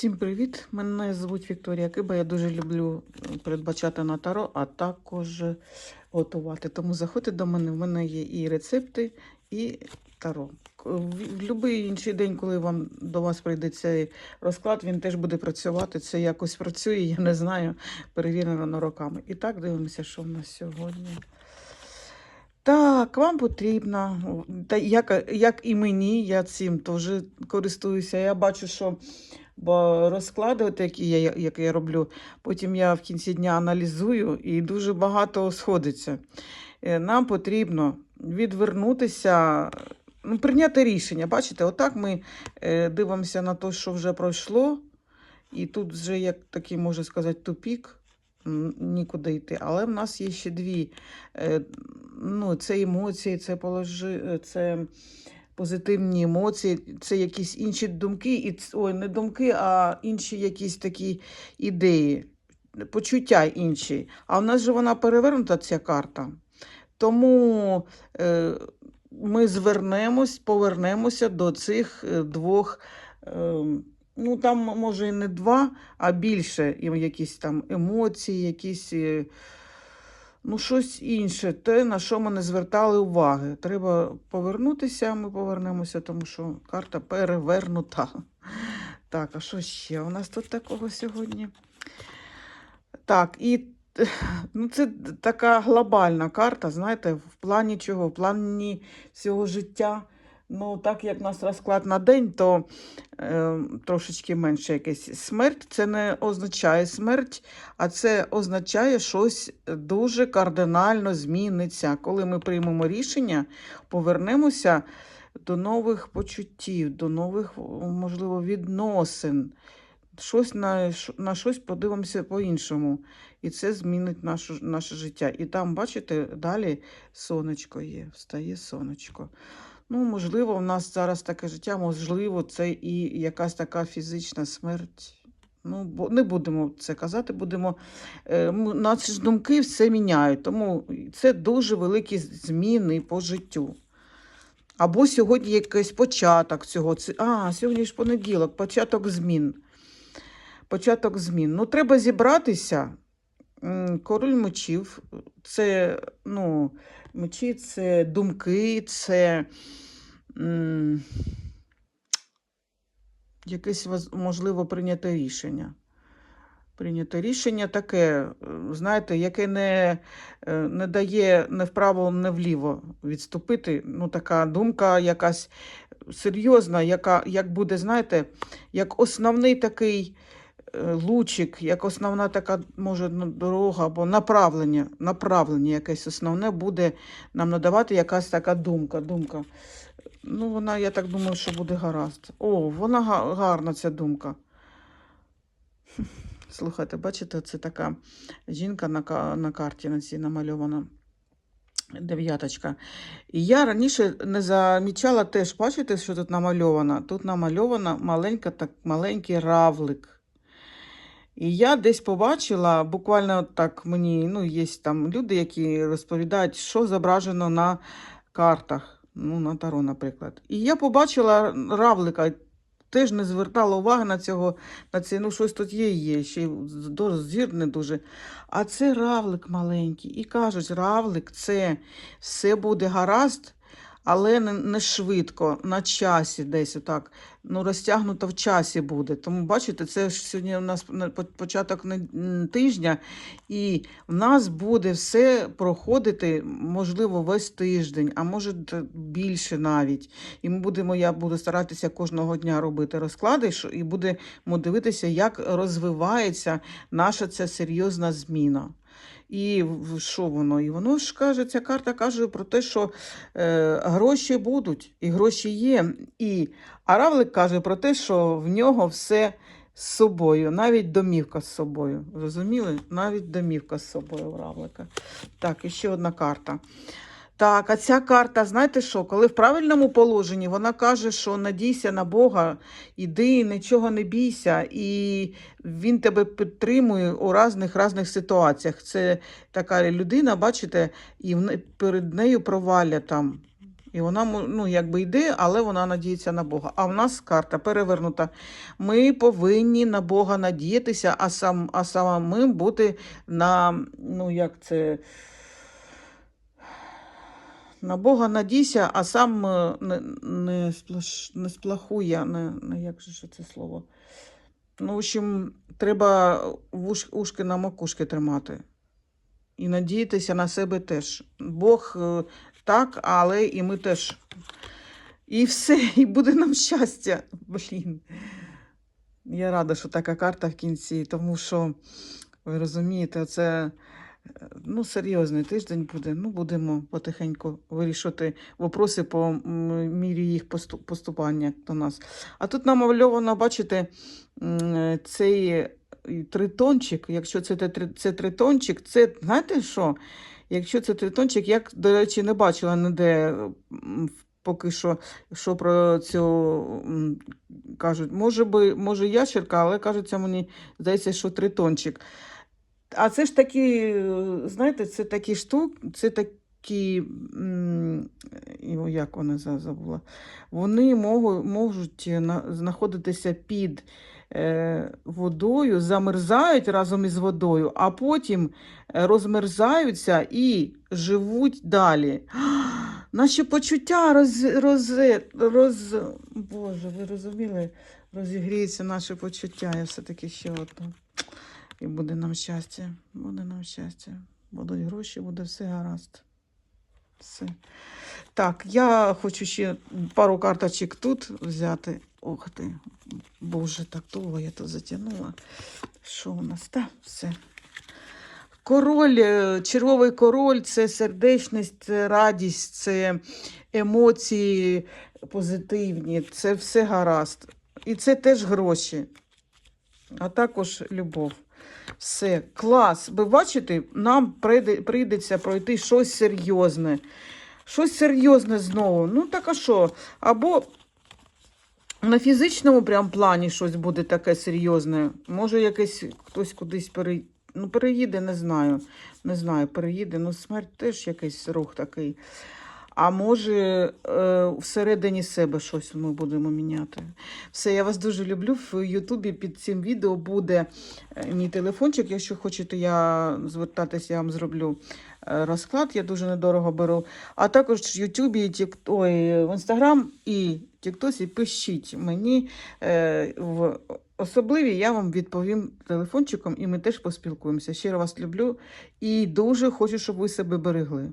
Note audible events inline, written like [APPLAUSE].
Всім привіт! Мене звуть Вікторія Киба. Я дуже люблю е, передбачати на таро, а також готувати. Тому заходьте до мене. В мене є і рецепти, і таро. В будь-який інший день, коли вам до вас прийде цей розклад, він теж буде працювати. Це якось працює, я не знаю, перевірено роками. І так дивимося, що в нас сьогодні. Так, вам потрібно, та як, як і мені, я цим теж користуюся. Я бачу, що бо розклади, от які я, які я роблю, потім я в кінці дня аналізую і дуже багато сходиться. Е, Нам потрібно відвернутися, ну, прийняти рішення. Бачите, отак ми е, дивимося на те, що вже пройшло, і тут вже, як такий, можна сказати, тупік, нікуди йти. Але в нас є ще дві. Е, ну, це емоції, це положи, це позитивні емоції, це якісь інші думки, і ой, не думки, а інші якісь такі ідеї, почуття інші. А в нас же вона перевернута, ця карта. Тому е, ми звернемось, повернемося до цих е, двох. Е, ну, там, може, і не два, а більше якісь там емоції, якісь. Ну, щось інше, те, на що ми не звертали уваги. Треба повернутися, ми повернемося, тому що карта перевернута. [LAUGHS] Так, а що ще у нас тут такого сьогодні? Так, і [LAUGHS] ну, це така глобальна карта, знаєте, в плані чого? В плані всього життя. Ну, так як у нас розклад на день, то е, трошечки менше якесь. Смерть це не означає смерть, а це означає щось дуже кардинально зміниться. Коли ми приймемо рішення, повернемося до нових почуттів, до нових, можливо, відносин. Щось на, на щось подивимося по-іншому. І це змінить нашу, наше життя. І там, бачите, далі сонечко є, встає сонечко. Ну, можливо, в нас зараз таке життя, можливо, це і якась така фізична смерть. Ну, бо не будемо це казати, будемо. Е, наші ж думки все міняють. Тому це дуже великі зміни по життю. Або сьогодні якийсь початок цього. А, сьогодні ж понеділок, початок змін. Початок змін. Ну, треба зібратися. Король мечів це, ну, мечі це думки, це якесь можливо прийняте рішення. Прийняте рішення таке, знаєте, яке не, е, не дає не вправо, не вліво відступити. Ну, така думка якась серйозна, яка як буде, знаєте, як основний такий лучик, як основна така, може, ну, дорога або направлення, направлення якесь основне буде нам надавати якась така думка. думка. Ну, вона, я так думаю, що буде гаразд. О, вона гарна ця думка. [LAUGHS] Слухайте, бачите, це така жінка на, на карті на цій намальована. Дев'яточка. І я раніше не замічала теж, бачите, що тут намальовано? Тут намальована маленька, так, маленький равлик. І я десь побачила, буквально так мені, ну, є там люди, які розповідають, що зображено на картах, ну, на таро, наприклад. І я побачила равлика, теж не звертала уваги на цього, на це, ну, щось тут є, є, ще зір не дуже. А це равлик маленький. І кажуть, равлик, це все буде гаразд, але не, швидко, на часі десь отак. Ну, розтягнуто в часі буде. Тому, бачите, це ж сьогодні у нас на- початок тижня, і в нас буде все проходити, можливо, весь тиждень, а може більше навіть. І ми будемо, я буду старатися кожного дня робити розклади, і будемо дивитися, як розвивається наша ця серйозна зміна. І що воно? І воно ж каже, ця карта каже про те, що е, гроші будуть, і гроші є. І а Равлик каже про те, що в нього все з собою, навіть домівка з собою. Розуміли? Навіть домівка з собою у Равлика. Так, і ще одна карта. Так, а ця карта, знаєте що, коли в правильному положенні, вона каже, що надійся на Бога, іди, нічого не бійся, і він тебе підтримує у різних різних ситуаціях. Це така людина, бачите, і перед нею провалля там. І вона ну, якби йде, але вона надіється на Бога. А в нас карта перевернута. Ми повинні на Бога надіятися, а сам а самим бути на ну як це. На Бога надійся, а сам е, не, не, сплаш, не сплахує, не, не як же це слово. Ну, в общем, треба вуш, ушки на макушки тримати. І надіятися на себе теж. Бог е, так, але і ми теж. І все, і буде нам щастя. Блін. Я рада, що така карта в кінці, тому що, ви розумієте, це ну, серйозний тиждень буде. Ну, будемо потихеньку вирішувати вопроси по мірі їх поступання до нас. А тут намальовано, бачите, цей тритончик, якщо це, це тритончик, це знаєте що? Якщо це тритончик, я, до речі, не бачила ніде поки що, що про цю кажуть. Може, би, може ящерка, але кажеться мені, здається, що тритончик. А це ж такі, знаєте, це такі штук, це такі, як вона забула, вони можуть, знаходитися під е, водою, замерзають разом із водою, а потім розмерзаються і живуть далі. [GASPS] Наші почуття роз, роз, роз, Боже, ви розуміли? Розігріються наші почуття. Я все-таки ще одну. І буде нам щастя, буде нам щастя. Будуть гроші, буде все гаразд. Все. Так, я хочу ще пару карточок тут взяти. Ох ти, боже, так довго я тут затягнула. Що у нас? Та, все. Король, е, червовий король це сердечність, це радість, це емоції позитивні, це все гаразд. І це теж гроші, а також любов. Все, клас. Ви бачите, нам прийдеться пройти щось серйозне. Щось серйозне знову. Ну, так а що? Або на фізичному прям плані щось буде таке серйозне. Може, якесь хтось кудись пере... ну, переїде, не знаю. Не знаю, переїде. Ну, смерть теж якийсь рух такий. А може, е, всередині себе щось ми будемо міняти. Все, я вас дуже люблю. В Ютубі під цим відео буде е, мій телефончик. Якщо хочете, я звертатися, я вам зроблю е, розклад. Я дуже недорого беру. А також в Ютубі. Ой, в Інстаграм і Тіктосі пишіть мені в особливі, я вам відповім телефончиком, і ми теж поспілкуємося. Щиро вас люблю і дуже хочу, щоб ви себе берегли.